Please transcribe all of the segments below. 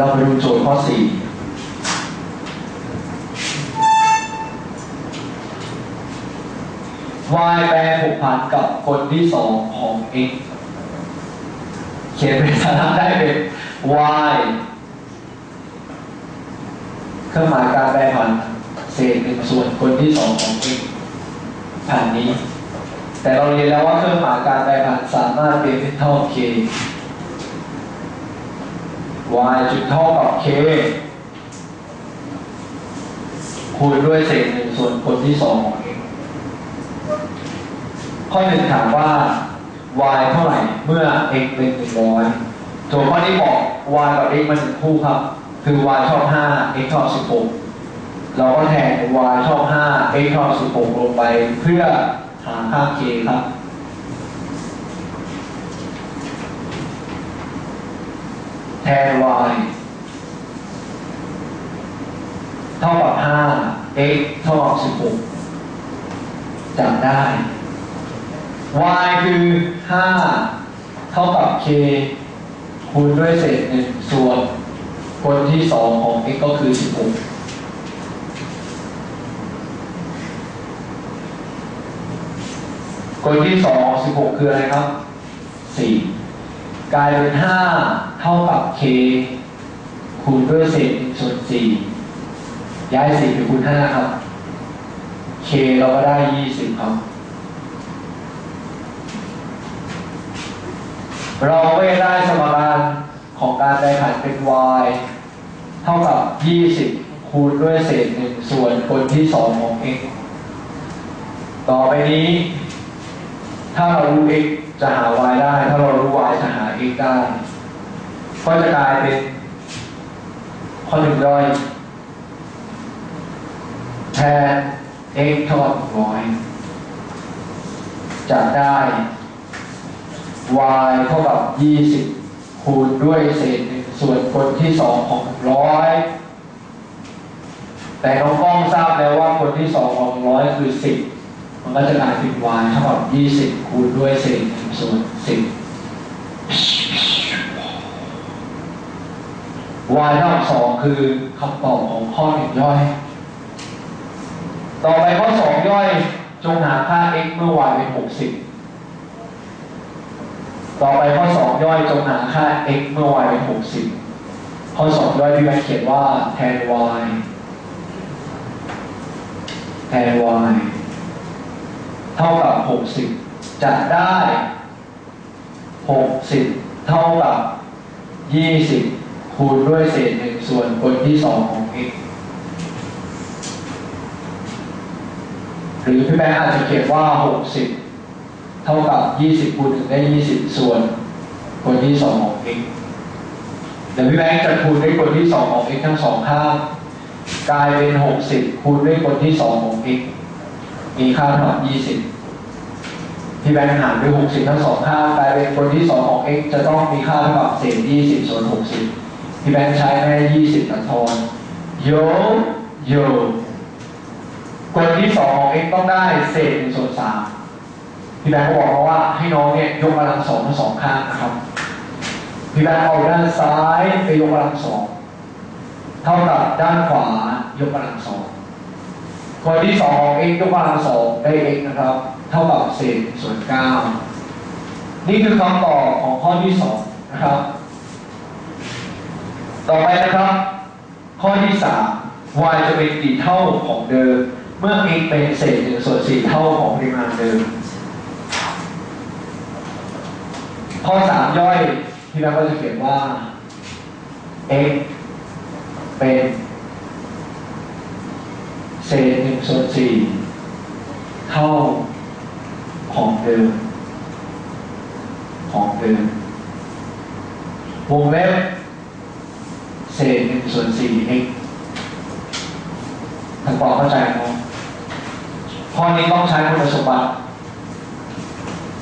เราไปดูโจทย์ข้อสี่ y แปรผูกพันกับคนที่สองของ x เขียนเป็นสาระได้เป็น y เครื่องหมายการแปรผันเศษหนึ่งส่วนคนที่สองของ x แผ่นนี้ แต่เราเรียนแล้วว่าเครื่องหมายการแปรผันสามารถเป็นเท่า k y จุดเท่ากับ k คูณด้วยเศษหนึ่งส่วนคนที่สองของ x ข้อหนึ่งถามว่า y เท่าไหร่เมื่อ x เป็นหนึ่งร้อยโจทย์ข้อนี้บอก y กับ x มันเป็นคู่ครับ คือ y ชอบห้า x ชอบสิบหกเราก็แทน y ชอบห้า x ชอบสิบหกลงไปเพื่อหาค่า k ครับ แทน y เท่ากับ5 x เท่ากับ16จำได้ y คือ 5 เท่ากับ k คูณด้วยเศษหนึ่งส่วนคนที่2ของ x ก็คือ 16คนที่2 16คืออะไรครับ4 กลายเป็น5เท่ากับ k คูณด้วยเศษส่วน4ย้าย4ไปคูณ5ครับ k เราก็ได้20ครับ เราไม่ได้สมการของการแปรผันเป็น y เท่ากับ20คูณด้วยเศษ1ส่วนคนที่2ของ x ต่อไปนี้ ถ้าเรารู้ x จะหา y ได้ ถ้าเรารู้ y จะหา x ได้ ก็จะกลายเป็นข้อหนึ่งย่อยแทน x เท่ากับร้อยจะได้ y เท่ากับ 20 คูณด้วยเศษหนึ่งส่วนคนที่สองของร้อยแต่น้องก้องทราบแล้วว่าคนที่สองของร้อยคือ 10 มันก็จะกลายเป็น y เท่ากับ 20 คูณด้วยเศษหนึ่งส่วน10 y เท่ากับ2คือคำตอบของข้อหนึ่งย่อย ต่อไปข้อ 2 ย่อย จงหาค่า x เมื่อ y เป็น 60 ต่อไปข้อ 2 ย่อยจงหาค่า x เมื่อ y เป็น 60 ข้อ 2 ย่อยพี่แบงเขียนว่าแทน y แทน y เท่ากับ 60 จะได้ 60 เท่ากับ 20 คูณด้วยเศษหนึ่งส่วนคนที่2ของ x หรือพี่แบงค์อาจจะเขียนว่า 60 เท่ากับ 20 คูณถึงได้ 20 ส่วนคนที่2ของ x เดี๋ยวพี่แบงค์จะคูณด้วยคนที่2ของ x ทั้งสองข้างกลายเป็น 60 คูณด้วยคนที่2ของ x มีค่าเท่ากับ20พี่แบงค์หารด้วย60ทั้งสองข้างกลายเป็นคนที่2ของ x จะต้องมีค่าเท่ากับเศษ20ส่วน60พี่แบงค์ใช้แม่20ตัดทอนโยโยคนที่สองของ x ต้องได้เศษหนึ่งส่วนสามพี่แบงค์ก็บอกเขาว่าให้น้องเนี่ยยกกำลังสองทั้งสองข้างนะครับพี่แบงค์เอาด้านซ้ายไปยกกำลังสองเท่ากับด้านขวายกกำลังสอง คนที่สองของ x ยกกำลังสองได้ x นะครับ เท่ากับเศษส่วนเก้านี่คือคำตอบของข้อที่สองนะครับ ต่อไปนะครับ ข้อที่สาม y จะเป็นกี่เท่าของเดิม เมื่อ x เป็นเศษหนึ่งส่วนสี่เท่าของปริมาณเดิม ข้อสามย่อยที่เราก็จะเขียนว่า x เป็น เศษหนึ่งส่วนสี่เท่าของเดิม ของเดิม วงเล็บเศษหนึ่งส่วนสี่ x ทางปอเข้าใจไหมข้อนี้ต้องใช้คุณสมบัติ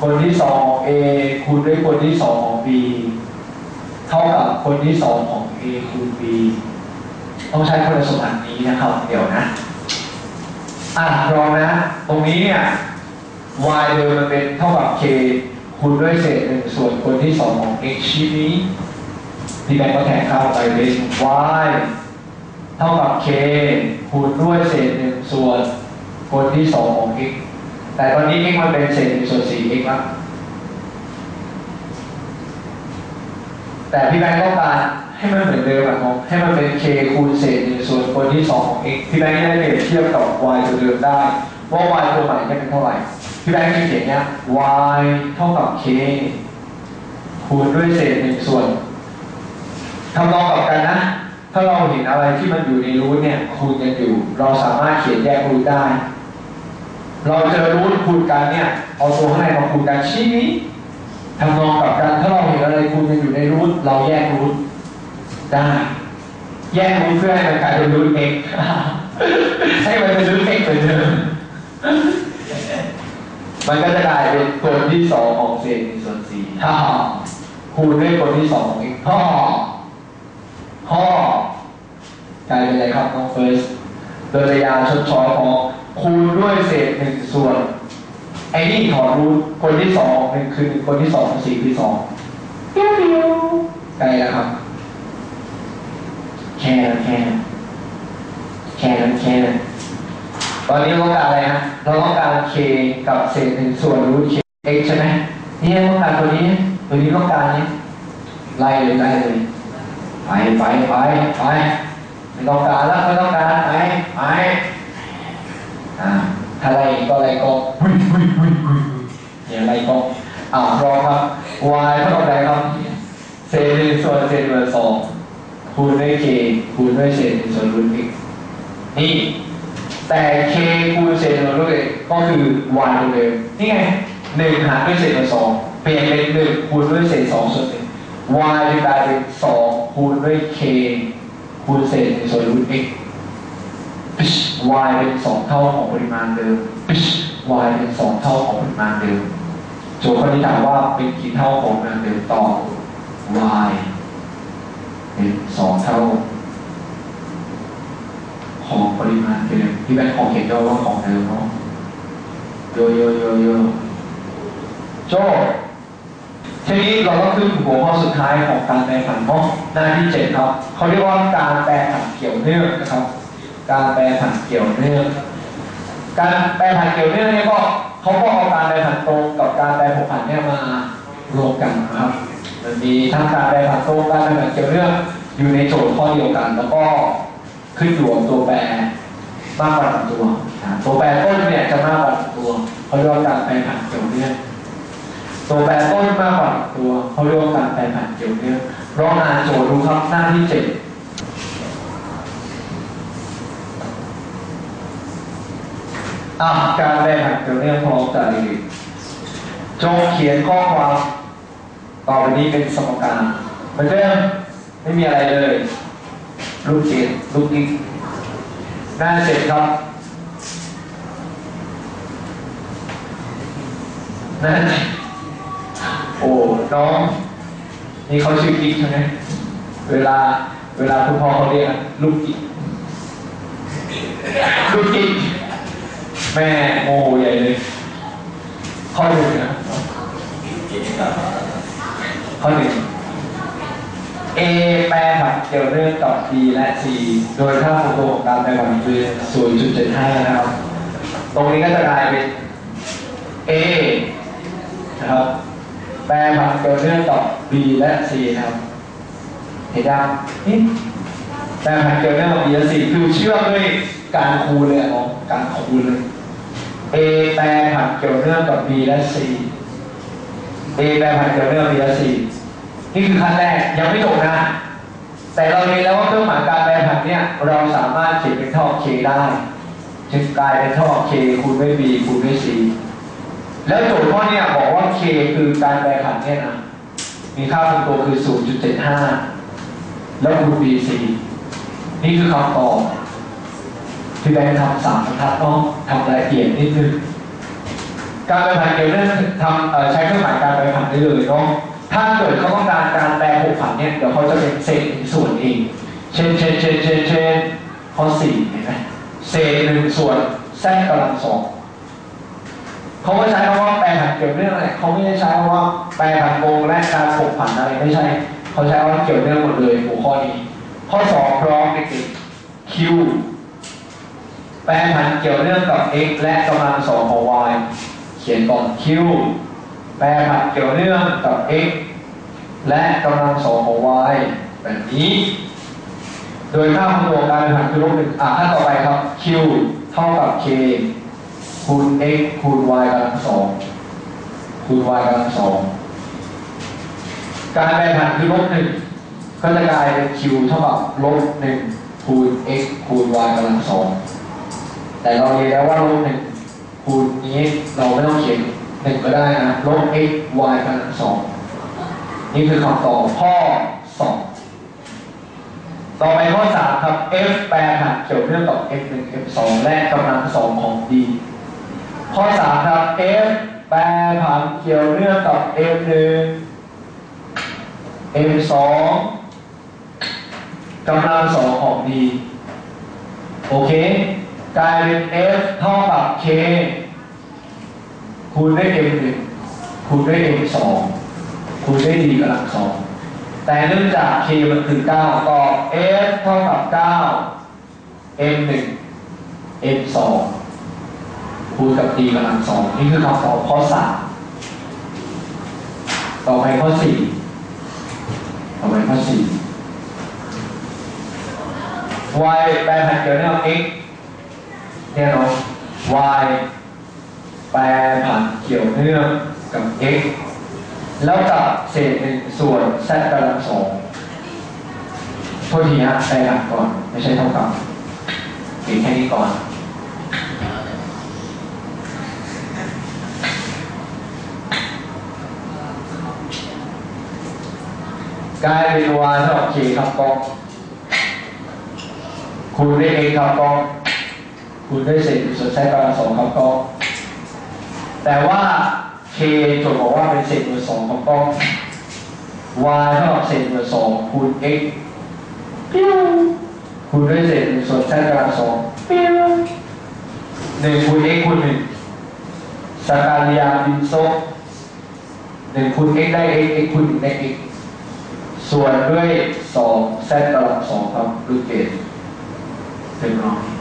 คนที่สองของ A คูณด้วยคนที่สองของ B เท่ากับคนที่สองของ A คูณ B ต้องใช้คุณสมบัตินี้นะครับ เดี๋ยวนะ อะลองนะ ตรงนี้เนี่ย y เดิมมันเป็นเท่ากับ k คูณด้วยเศษหนึ่งส่วนคนที่สองของ x ชิ้นนี้ p พี่แบงค์ก็แทนค่าไปเป็น y เท่ากับ k คูณด้วยเศษหนึ่งส่วนคนที่สองของ x แต่ตอนนี้ x มันเป็นเศษหนึ่งส่วนสี่ x แล้วแต่พี่แบงค์ต้องการ ให้มันเหมือนเดิมอะครับให้มันเป็น k คูณเศษหนึ่งส่วนคนที่สองของ x พี่แบงค์ได้เปรียบเทียบกับ y ตัวเดิมได้ ว่า y ตัวใหม่จะเป็นเท่าไหร่พี่แบงค์จะเขียนเนี้ย y เท่ากับ k คูณด้วยเศษหนึ่งส่วนทำนองกับกันนะ ถ้าเราเห็นอะไรที่มันอยู่ในรูทเนี่ยคูณกันอยู่ เราสามารถเขียนแยกรูทได้ เราเจอรูทคูณกันเนี่ย เอาตัวข้างในมาคูณกันชี้นี้ทำนองกับกันถ้าเราเห็นอะไรคูณกันอยู่ในรูทเราแยกรูท ได้ แยกรูทเพื่อให้มันกลายเป็นรูท x ให้มันเป็นรูท x เหมือนเดิมมันก็จะกลายเป็นกฎที่สองของเศษหนึ่งส่วนสี่ฮ่าคูณด้วยกฎที่สองของ x ฮ่าฮ่ากลายเป็นอะไรครับน้องเฟิร์สโดยระยะชดช้อยของคูณด้วยเศษหนึ่งส่วนไอ้นี่ถอดรูทคนที่สองของหนึ่งคือหนึ่งคนที่สองของสี่คือสองเปี้ยวเปี้ยวใกล้แล้วครับ แค่นั้นแค่นั้นแค่นั้นแค่นั้นตอนนี้เราต้องการอะไรฮะเราต้องการ k กับเศษหนึ่งส่วนรูท k x ใช่ไหมนี่ต้องการตัวนี้ตัวนี้ต้องการนี้ไล่เลยไล่เลยไปไปไปไปไม่ต้องการแล้วไม่ต้องการไปไปอ่าถ้าไล่ก็ไล่กองหุ้ยหุ้ยหุ้ยหุ้ยเนี่ยไล่กองอ่ารอครับ y เท่ากับอะไรครับเศษหนึ่งส่วนเศษหนึ่งส่วนสอง คูณด้วย k คูณด้วยเศษหนึ่งส่วนรูท x นี่แต่ k คูณเศษส่วนรูท x ก็คือ y เดิมนี่ไงหนึ่งหารด้วยเศษส่วนสองเปลี่ยนเป็นหนึ่งคูณด้วยเศษสองส่วนหนึ่ง y จะกลายเป็นสองคูณด้วย k คูณเศษหนึ่งส่วนรูท x ปิช y เป็นสองเท่าของปริมาณเดิมปิช y เป็นสองเท่าของปริมาณเดิมโจทย์ข้อนี้ถามว่าเป็นกี่เท่าของปริมาณเดิมต่อ y เป็นสองเท่า ของปริมาณเดิมที่แบงค์ของเห็นด้วยว่าของเดิมเนาะโยโยโยโยโจทีนี้เราก็ขึ้นหัวข้อสุดท้ายของการแปลผันเนาะหน้าที่เจ็ดครับเขาเรียกว่าการแปลผันเกี่ยวเนื่องนะครับ การแปลผันเกี่ยวเนื่อง การแปลผันเกี่ยวเนื่องเนี่ยก็เขาก็เอาการแปลผันตรงกับการแปลผกผันเนี่ยมารวมกันนะครับ มันมีทั้งการแปลผันตรงการแปลผันเกี่ยวเนื่องอยู่ในโจทย์ข้อเดียวกัน แล้วก็ขึ้นอยู่กับตัวแปรมากกว่าหนึ่งตัวตัวแปรต้นเนี่ยจะมากกว่าหนึ่งตัวเขาเรียกว่าการแปรผันเกี่ยวเนื่องตัวแปรต้นมากกว่าหนึ่งตัวเขาเรียกว่าการแปรผันเกี่ยวเนื่องลองอ่านโจทย์ดูครับหน้าที่เจ็ดอะการแปรผันเกี่ยวเนื่องพร้อมกันเลยจงเขียนข้อความ ต่อไปนี้เป็นสมการเหมือนเดิมไม่มีอะไรเลยลูกเกดลูกกิ๊กหน้าเสร็จครับหน้าโอ้น้องนี่เขาชื่อกิ๊กใช่ไหมเวลาเวลาคุณพ่อเขาเรียกลูกกิ๊กลูกกิ๊กแม่โมโหใหญ่เลยข้อหนึ่งนะ ข้อหนึ่ง A แปรผันเกี่ยวเนื่องกับ B และ C โดยค่าของตัวของการแปรผันคือ 0.75 นะครับ ตรงนี้ก็จะกลายเป็น A นะครับ แปรผันเกี่ยวเนื่องกับ B และ C นะครับ เห็นยังนี่แปรผันเกี่ยวเนื่องกับ B และ C คือเชื่อมด้วยการคูณเลยอะเนาะการคูณเลย A แปรผันเกี่ยวเนื่องกับ B และ C A แปรผันเกี่ยวเนื่องกับ B และ C นี่คือขั้นแรกยังไม่จบนะ แต่เราเรียนแล้วว่าเครื่องหมายการแปรผันเนี่ยเราสามารถเขียนเป็นท่า k ได้จึงกลายเป็นท่า k คูณด้วย b คูณด้วย c แล้วโจทย์ข้อนี้บอกว่า k คือการแปรผันเนี่ยนะมีค่าคงตัวคือ 0.75 แล้วคูณ b c นี่คือคำตอบที่แบงค์ทำสามบรรทัดต้องทำละเอียดนิดนึง การแปรผันเกี่ยวเรื่องทำใช้เครื่องหมายการแปรผันได้เลยเนาะถ้าเกิดเขาต้องการการแปลผกผันเนี่ยเดี๋ยวเขาจะเป็นเศษหนึ่งส่วนเอง เช่นเช่นเช่นเช่นเช่นข้อสี่เห็นไหมเศษหนึ่งส่วนแทรกกำลังสองเขาก็ใช้คำว่าแปลผันเกี่ยวเรื่องอะไรเขาไม่ได้ใช้คำว่าแปลผันโกงและการผกผันอะไรไม่ใช่เขาใช้ว่าเกี่ยวเนื่องหมดเลยหัวข้อนี้ ข้อสองพร้อมเด็กๆ q แปรผันเกี่ยวเนื่องกับ x และกำลังสองของ y เขียนก่อน q แปรผันเกี่ยวเนื่องกับ x และกำลังสองของ y แบบนี้ โดยค่าของตัวการแปรผันคือลบหนึ่งอะขั้นต่อไปครับ q เท่ากับ k คูณ x คูณ y กำลังสองคูณ y กำลังสองการแปรผันคือลบหนึ่งก็จะกลายเป็น q เท่ากับลบหนึ่งคูณ x คูณ y กำลังสองแต่เราเรียนแล้วว่าลบหนึ่ง ไม่ต้องเขียนหนึ่งก็ได้นะลบ x y กำลังสองนี่คือคำตอบข้อสองต่อไปข้อสามครับ f แปรผันเกี่ยวเนื่องกับ f หนึ่ง f สองและกำลังสองของ d ข้อสามครับ f แปรผันเกี่ยวเนื่องกับ f หนึ่ง f สองกำลังสองของ d โอเค กลายเป็น f เท่ากับ k คูณด้วย m หนึ่งคูณด้วย m สองคูณด้วย d กำลังสองแต่เนื่องจาก k มันคือ9ก็ f เท่ากับ 9 m 1 m 2คูณกับ d กำลังสองนี่คือคำตอบข้อสามต่อไปข้อสี่ต่อไปข้อสี่ y แปรผันเกี่ยวเนื่อง x แน่นอน y แปรผันเกี่ยวเนื่องกับ x แล้วกับเศษหนึ่งส่วน z กำลังสองโทษทีฮะแปรผันก่อน ไม่ใช่เท่ากับเขีแค่นี้ก่อน กลายเป็น y เท่ากับ k ครับกองคูณด้วย x ครับกองคูณด้วยเศษหนึ่งส่วน z กำลังสองครับกอง แต่ว่า k โจทย์บอกว่าเป็นเศษหน่วสองครับกอง y เท่ากับเศษหน่วสองคูณ x ปิ้วคูณด้วยเศษหนึ่งส่วน z กำลังสองปิ้วหนึ่งคูณ x คูณหนึ่งสกาลยาบินโซหนึ่งคูณ x ได้ x x คูณหนึ่งได้ x ส่วนด้วย2 z กำลัง2ครับรูทเกตเป็นร้อย